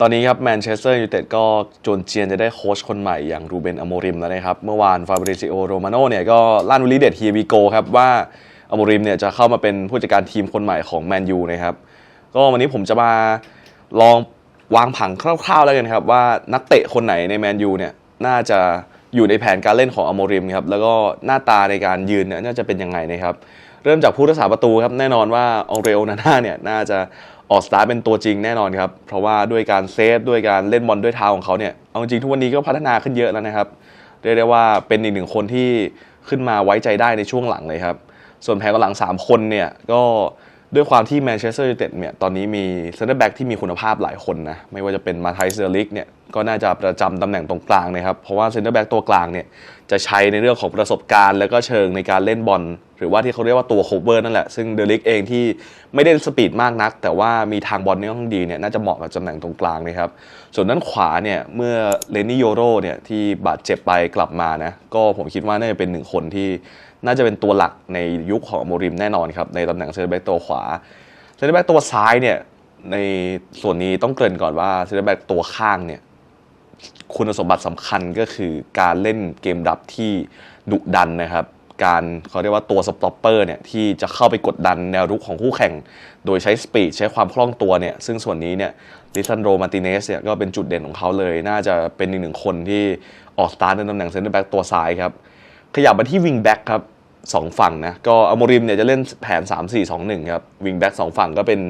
ตอนนี้ครับแมนเชสเตอร์ยูไนเต็ดก็จนเจียนจะได้โค้ชคนใหม่อย่างรูเบนอโมริมแล้วนะครับ เมื่อวานฟาบริซิโอโรมาโน่เนี่ยก็ลั่นวลีเด็ดเฮียวีโกครับว่าอโมริมเนี่ยจะเข้ามาเป็นผู้จัดการทีมคนใหม่ของแมนยูนะครับ ก็วันนี้ผมจะมาลองวางผังคร่าวๆแล้วกันครับ ว่านักเตะคนไหนในแมนยูเนี่ยน่าจะอยู่ในแผนการเล่นของอโมริมครับแล้วก็หน้าตาในการยืนเนี่ยน่าจะเป็นยังไงนะครับ เริ่มจากผู้รักษาประตูครับแน่นอนว่าองเรโอนาน่าเนี่ยน่าจะ ออกสตาร์เป็นตัวจริงแน่นอนครับ เพราะว่าด้วยการเซฟด้วยการเล่นบอลด้วยเท้าของเขาเนี่ย เอาจริงๆทุกวันนี้ก็พัฒนาขึ้นเยอะแล้วนะครับเรียกได้ว่าเป็นอีกหนึ่งคนที่ขึ้นมาไว้ใจได้ในช่วงหลังเลยครับ ส่วนแผงกองหลัง 3 คนเนี่ยก็ด้วยความที่แมนเชสเตอร์ยูไนเต็ดเนี่ยตอนนี้มีเซนเตอร์แบ็กที่มีคุณภาพหลายคนนะ ไม่ว่าจะเป็นมาไทเซอร์ลิกเนี่ยก็น่าจะประจำตำแหน่งตรงกลางนะครับ เพราะว่าเซนเตอร์แบ็กตัวกลางเนี่ยจะใช้ในเรื่องของประสบการณ์ แล้วก็เชิงในการเล่นบอลหรือว่าที่เขาเรียกว่าตัวโคเวอร์นั่นแหละ ซึ่งเดลิกเองที่ไม่ได้สปีดมากนัก แต่ว่ามีทางบอลเนี่ยค่อนข้างดีเนี่ยน่าจะเหมาะกับตำแหน่งตรงกลางนะครับ ส่วนด้านขวาเนี่ยเมื่อเลนนี่โยโรเนี่ยที่บาดเจ็บไปกลับมานะก็ผมคิดว่าน่าจะเป็นหนึ่งคนที่น่าจะเป็นตัวหลักในยุคของโมริมแน่นอนครับในตำแหน่งเซนเตอร์แบ็กตัวขวาเซนเตอร์แบ็กตัวซ้ายเนี่ยในส่วนนี้ต้องเกริ่นก่อนว่าเซนเตอร์แบ็กตัวข้างเนี่ย คุณสมบัติสำคัญก็คือการเล่นเกมรับที่ดุดันนะครับ การเขาเรียกว่าตัวสต็อปเปอร์เนี่ยที่จะเข้าไปกดดันแนวรุกของคู่แข่ง โดยใช้สปีดใช้ความคล่องตัวเนี่ยซึ่งส่วนนี้เนี่ยลิซันโดมาติเนสเนี่ยก็เป็นจุดเด่นของเขาเลย น่าจะเป็นอีกหนึ่งคนที่ออกสตาร์ทในตำแหน่งเซนเตอร์แบ็กตัวซ้ายครับ ขยับมาที่วิงแบ็กครับสองฝั่งนะก็อโมริมเนี่ยจะเล่นแผน 3 4 2 1 ครับวิงแบ็กสองฝั่งก็เป็น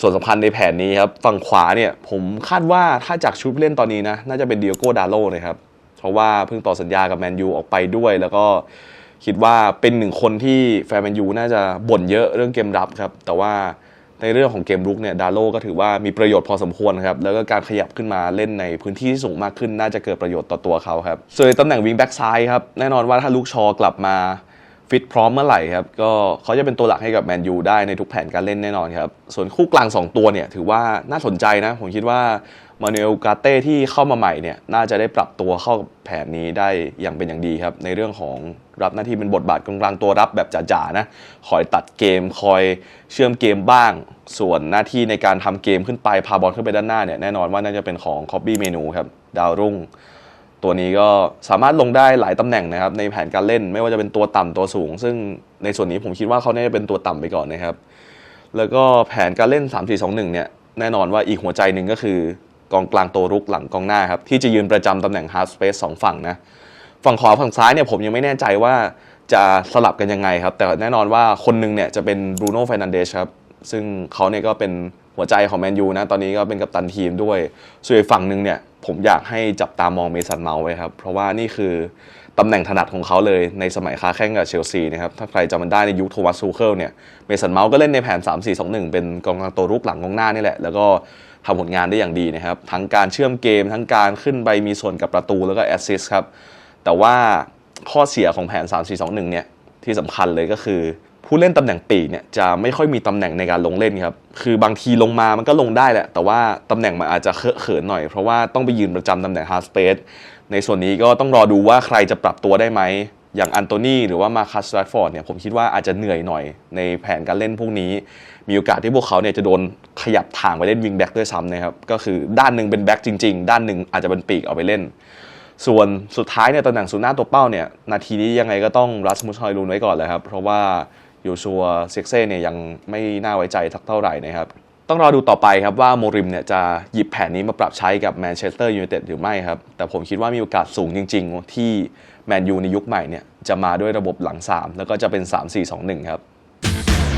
ส่วนสำคัญในแผนนี้ครับฝั่งขวาเนี่ยผมคาดว่าถ้าจากชุดเล่นตอนนี้นะ น่าจะเป็นเดียโก้ดาโลนะครับ เพราะว่าเพิ่งต่อสัญญากับแมนยูออกไปด้วย แล้วก็คิดว่าเป็นหนึ่งคนที่แฟนแมนยูน่าจะบ่นเยอะเรื่องเกมรับครับแต่ว่าในเรื่องของเกมรุกเนี่ยดาโลก็ถือว่ามีประโยชน์พอสมควรครับ แล้วก็การขยับขึ้นมาเล่นในพื้นที่ที่สูงมากขึ้น น่าจะเกิดประโยชน์ต่อตัวเขาครับ ส่วนในตำแหน่งวิงแบ็กซ้ายครับ แน่นอนว่าถ้าลูกชอกลับมา ฟิตพร้อมเมื่อไหร่ครับก็เขาจะเป็นตัวหลักให้กับแมนยูได้ในทุกแผนการเล่นแน่นอนครับ ส่วนคู่กลาง 2 ตัวเนี่ยถือว่าน่าสนใจนะ ผมคิดว่ามานูเอลกาเต้ที่เข้ามาใหม่เนี่ยน่าจะได้ปรับตัวเข้าแผนนี้ได้อย่างเป็นอย่างดีครับ ในเรื่องของรับหน้าที่เป็นบทบาทกลางๆตัวรับแบบจ๋าๆนะคอยตัดเกมคอยเชื่อมเกมบ้าง ส่วนหน้าที่ในการทำเกมขึ้นไปพาบอลขึ้นไปด้านหน้าเนี่ยแน่นอนว่าน่าจะเป็นของคอบบี้เมนูครับดาวรุ่ง ตัวนี้ก็สามารถลงได้หลายตำแหน่งนะครับในแผนการเล่นไม่ว่าจะเป็นตัวต่ำตัวสูง ซึ่งในส่วนนี้ผมคิดว่าเขาน่าจะเป็นตัวต่ำไปก่อนนะครับ แล้วก็แผนการเล่น 3 4 2 1 เนี่ยแน่นอนว่าอีกหัวใจหนึ่งก็คือกองกลางตัวรุกหลังกองหน้าครับที่จะยืนประจำตำแหน่ง hard space สองฝั่งนะฝั่งขวาฝั่งซ้ายเนี่ยผมยังไม่แน่ใจว่าจะสลับกันยังไงครับ แต่แน่นอนว่าคนหนึงเนี่ยจะเป็นบรูโน่เฟรนันเดชครับ ซึ่งเขาเนี่ยก็เป็นหัวใจของแมนยูนะ ตอนนี้ก็เป็นกัปตันทีมด้วย ส่วนอีกฝั่งหนึ่งเนี่ย ผมอยากให้จับตามองเมสันเมาส์ไว้ครับ เพราะว่านี่คือตำแหน่งถนัดของเขาเลยในสมัยค้าแข่งกับเชลซีนะครับ ถ้าใครจำมันได้ในยุคโทมัสซูเคิลเนี่ย เมสันเมาส์ก็เล่นในแผน 3 4 2 1 เป็นกองกลางตัวรุกหลังกองหน้านี่แหละ แล้วก็ทำผลงานได้อย่างดีนะครับ ทั้งการเชื่อมเกม ทั้งการขึ้นไปมีส่วนกับประตูแล้วก็แอสซิสต์ครับ แต่ว่าข้อเสียของแผน 3 4 2 1 เนี่ย ที่สำคัญเลยก็คือ ผู้เล่นตำแหน่งปีกเนี่ยจะไม่ค่อยมีตำแหน่งในการลงเล่นครับ คือบางทีลงมามันก็ลงได้แหละ แต่ว่าตำแหน่งมันอาจจะเคอะเขินหน่อย เพราะว่าต้องไปยืนประจำตำแหน่ง hard space ในส่วนนี้ก็ต้องรอดูว่าใครจะปรับตัวได้ไหมอย่างอันโตนีหรือว่ามาคัสแรดฟอร์ดเนี่ยผมคิดว่าอาจจะเหนื่อยหน่อยในแผนการเล่นพวกนี้ มีโอกาสที่พวกเขาเนี่ยจะโดนขยับทางไปเล่นวิงแบ็กด้วยซ้ำนะครับ ก็คือด้านหนึ่งเป็นแบ็กจริง ๆ ด้านหนึ่งอาจจะเป็นปีกเอาไปเล่น ส่วนสุดท้ายเนี่ยตำแหน่งศูนย์หน้าตัวเป้าเนี่ยนาทีนี้ยังไงก็ต้องรัสมุสฮอยลูนไว้ก่อนเลยครับ เพราะว่าโยชัวเซ็กเซ่เนี่ยยังไม่น่าไว้ใจสักเท่าไหร่นะครับ ต้องรอดูต่อไปครับว่าโมริมเนี่ยจะหยิบแผนนี้มาปรับใช้กับแมนเชสเตอร์ยูไนเต็ดหรือไม่ครับ แต่ผมคิดว่ามีโอกาสสูงจริง ๆ ที่แมนยูในยุคใหม่เนี่ยจะมาด้วยระบบหลัง 3 แล้วก็จะเป็น 3-4-2-1 ครับ